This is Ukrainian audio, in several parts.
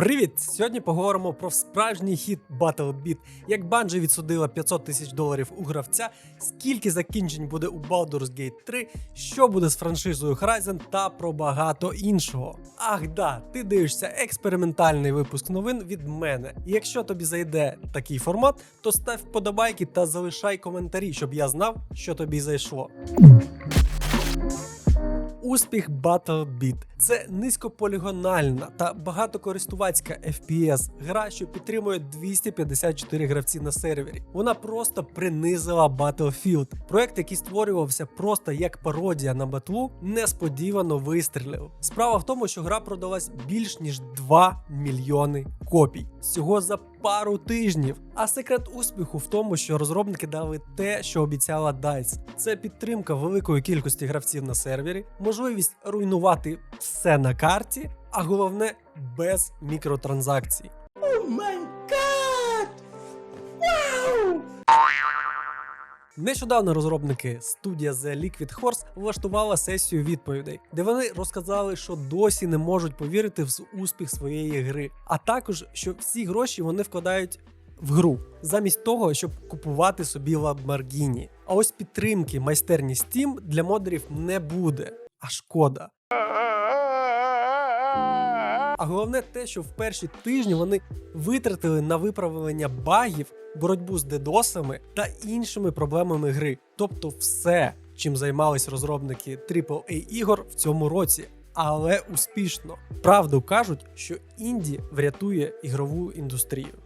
Привіт! Сьогодні поговоримо про справжній хіт BattleBit, як Bungie відсудила 500 тисяч доларів у гравця, скільки закінчень буде у Baldur's Gate 3, що буде з франшизою Horizon та про багато іншого. Ах да, ти дивишся експериментальний випуск новин від мене. Якщо тобі зайде такий формат, то став вподобайки та залишай коментарі, щоб я знав, що тобі зайшло. Успіх BattleBit – це низькополігональна та багатокористувацька FPS гра, що підтримує 254 гравці на сервері. Вона просто принизила Battlefield. Проект, який створювався просто як пародія на батлу, несподівано вистрілив. Справа в тому, що гра продалась більш ніж 2 мільйони копій всього за пару тижнів. А секрет успіху в тому, що розробники дали те, що обіцяла DICE. Це підтримка великої кількості гравців на сервері, можливість руйнувати все на карті, а головне без мікротранзакцій. Нещодавно розробники студія The Liquid Horse влаштувала сесію відповідей, де вони розказали, що досі не можуть повірити в успіх своєї гри, а також що всі гроші вони вкладають в гру, замість того, щоб купувати собі Lamborghini. А ось підтримки майстерні Steam для модерів не буде. А шкода. А головне те, що в перші тижні вони витратили на виправлення багів, боротьбу з дедосами та іншими проблемами гри. Тобто все, чим займались розробники AAA ігор в цьому році. Але успішно. Правду кажуть, що інді врятує ігрову індустрію.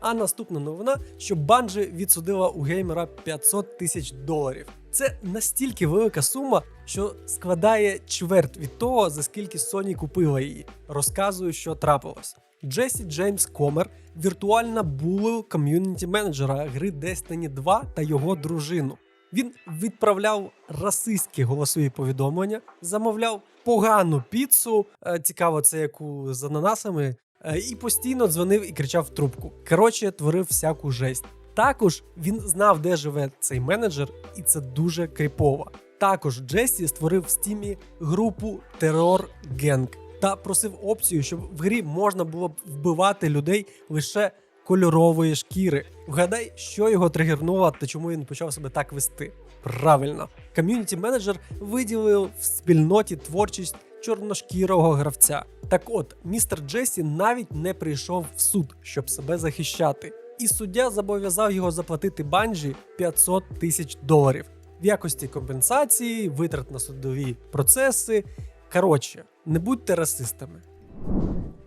А наступна новина, що Bungie відсудила у геймера 500 тисяч доларів. Це настільки велика сума, що складає чверть від того, за скільки Sony купила її. Розказую, що трапилось. Джесі Джеймс Комер, віртуальна булл ком'юніті менеджера гри Destiny 2 та його дружину. Він відправляв расистські голосові повідомлення, замовляв погану піцу. е, Цікаво, це яку з ананасами. е, І постійно дзвонив і кричав в трубку. Коротше, творив всяку жесть. Також він знав, де живе цей менеджер, і це дуже кріпово. Також Джесі створив в стімі групу Терор Генг та просив опцію, щоб в грі можна було б вбивати людей лише кольорової шкіри. Вгадай, що його тригернуло та чому він почав себе так вести. Правильно, ком'юніті менеджер виділив в спільноті творчість чорношкірого гравця. Так от, містер Джесі навіть не прийшов в суд, щоб себе захищати. І суддя зобов'язав його заплатити банжі 500 тисяч доларів в якості компенсації, витрат на судові процеси. Коротше, не будьте расистами.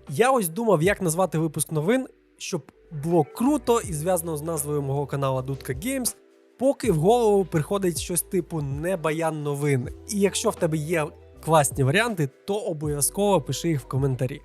Я ось думав, як назвати випуск новин, щоб було круто і зв'язано з назвою мого каналу Дудка Games, поки в голову приходить щось типу не баян новини. І якщо в тебе є класні варіанти, то обов'язково пиши їх в коментарі.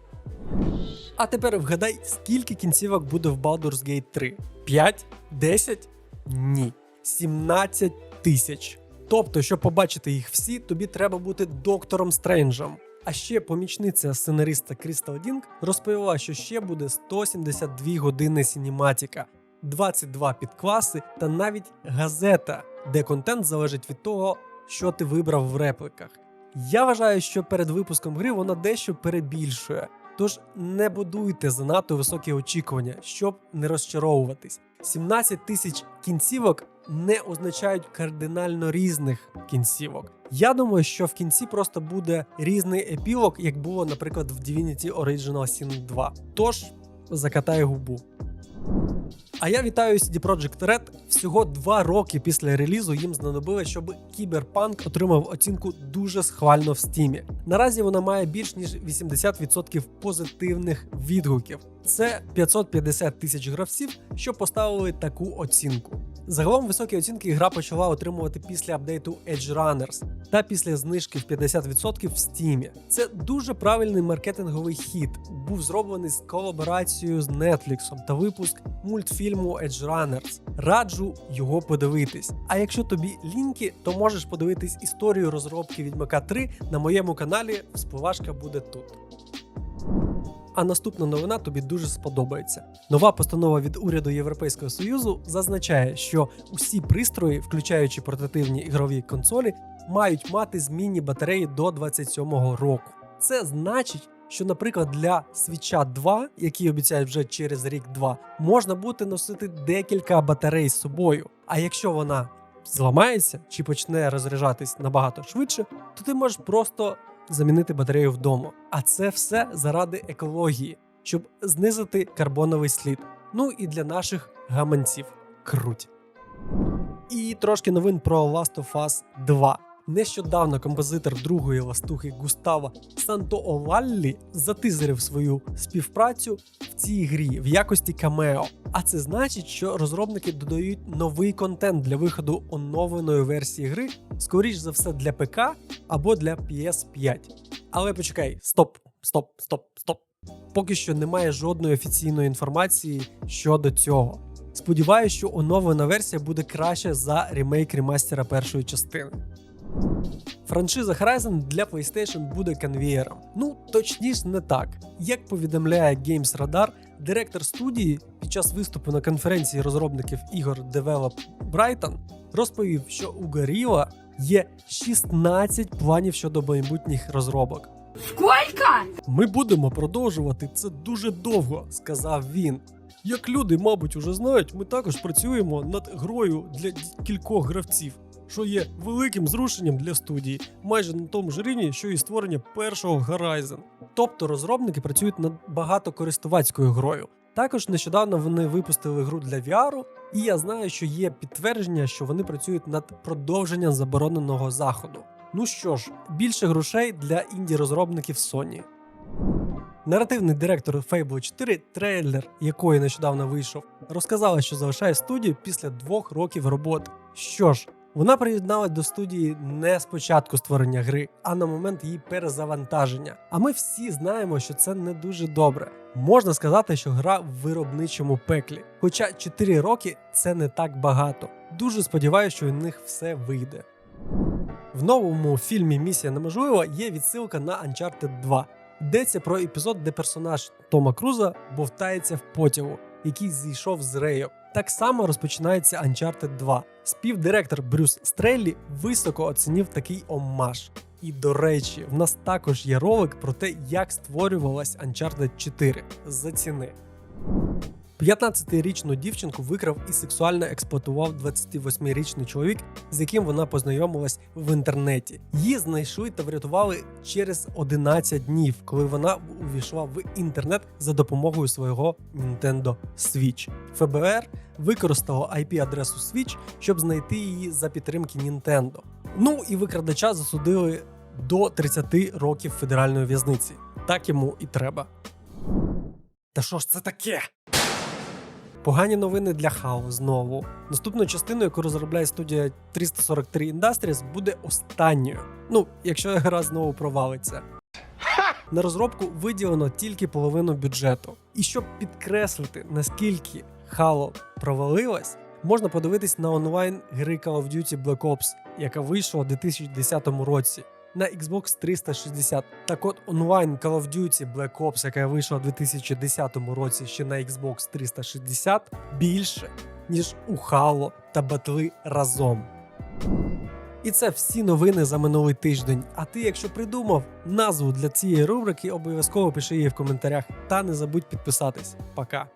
А тепер вгадай, скільки кінцівок буде в Baldur's Gate 3? 5? 10? Ні. 17 тисяч. Тобто, щоб побачити їх всі, тобі треба бути доктором Стренджем. А ще помічниця сценариста Крістал Дінк розповіла, що ще буде 172 години синематіка, 22 підкласи та навіть газета, де контент залежить від того, що ти вибрав в репликах. Я вважаю, що перед випуском гри вона дещо перебільшує. Тож не будуйте занадто високі очікування, щоб не розчаровуватись. 17 тисяч кінцівок не означають кардинально різних кінцівок. Я думаю, що в кінці просто буде різний епілог, як було, наприклад, в Divinity Original Sin 2. Тож закатай губу. А я вітаю CD Projekt Red. Всього два роки після релізу їм знадобилось, щоб Кіберпанк отримав оцінку дуже схвально в стімі. Наразі вона має більш ніж 80% позитивних відгуків. Це 550 тисяч гравців, що поставили таку оцінку. Загалом високі оцінки гра почала отримувати після апдейту Edge Runners та після знижки в 50% в Steam. Це дуже правильний маркетинговий хід. Був зроблений з колаборацією з Netflix та випуск мультфільму Edge Runners. Раджу його подивитись. А якщо тобі ліньки, то можеш подивитись історію розробки Відьмака 3 на моєму каналі. Вспливашка буде тут. А наступна новина тобі дуже сподобається. Нова постанова від уряду Європейського Союзу зазначає, що усі пристрої, включаючи портативні ігрові консолі, мають мати змінні батареї до 27-го року. Це значить, що, наприклад, для свіча 2, який обіцяють вже через рік-два, можна буде носити декілька батарей з собою. А якщо вона зламається чи почне розряджатись набагато швидше, то ти можеш просто замінити батарею вдома. А це все заради екології, щоб знизити карбоновий слід. Ну і для наших гаманців. Круть. І трошки новин про Last of Us 2. Нещодавно композитор другої ластухи Густава Сантооваллі затизерив свою співпрацю в цій грі в якості камео. А це значить, що розробники додають новий контент для виходу оновленої версії гри, скоріш за все для ПК або для PS5. Але почекай, стоп, стоп, стоп, стоп. Поки що немає жодної офіційної інформації щодо цього. Сподіваюся, що оновлена версія буде краще за ремейк ремастера першої частини. Франшиза Horizon для PlayStation буде конвієром. Ну, точніше, не так. Як повідомляє Games Radar, директор студії під час виступу на конференції розробників ігор Develop Brighton розповів, що у Gorilla є 16 планів щодо майбутніх розробок. Сколько? Ми будемо продовжувати це дуже довго, сказав він. Як люди, мабуть, уже знають, ми також працюємо над грою для кількох гравців, що є великим зрушенням для студії, майже на тому ж рівні, що і створення першого Horizon. Тобто розробники працюють над багатокористувацькою грою. Також нещодавно вони випустили гру для VR, і я знаю, що є підтвердження, що вони працюють над продовженням забороненого заходу. Ну що ж, більше грошей для інді-розробників Sony. Наративний директор Fable 4, трейлер якої нещодавно вийшов, розказала, що залишає студію після двох років роботи. Що ж, вона приєдналась до студії не з початку створення гри, а на момент її перезавантаження. А ми всі знаємо, що це не дуже добре. Можна сказати, що гра в виробничому пеклі. Хоча 4 роки це не так багато. Дуже сподіваюся, що у них все вийде. В новому фільмі Місія неможлива є відсилка на Uncharted 2. Йдеться про епізод, де персонаж Тома Круза бовтається в потягу, який зійшов з рейок. Так само розпочинається Uncharted 2. Співдиректор Брюс Стреллі високо оцінив такий оммаж. І до речі, в нас також є ролик про те, як створювалась Uncharted 4. Заціни. 15-річну дівчинку викрав і сексуально експлуатував 28-річний чоловік, з яким вона познайомилась в інтернеті. Її знайшли та врятували через 11 днів, коли вона увійшла в інтернет за допомогою свого Nintendo Switch. ФБР використало IP-адресу Switch, щоб знайти її за підтримки Nintendo. Ну і викрадача засудили до 30 років федеральної в'язниці. Так йому і треба. Та що ж це таке? Погані новини для Хао знову. Наступну частину, яку розробляє студія 343 Industries, буде останньою. Ну, якщо гра знову провалиться. На розробку виділено тільки половину бюджету. І щоб підкреслити, наскільки Halo провалилась, можна подивитись на онлайн гри Call of Duty Black Ops, яка вийшла у 2010 році. На Xbox 360. Так от онлайн Call of Duty Black Ops, яка вийшла у 2010 році ще на Xbox 360, більше, ніж у Halo та Батли разом. І це всі новини за минулий тиждень. А ти, якщо придумав назву для цієї рубрики, обов'язково пиши її в коментарях та не забудь підписатись. Пока!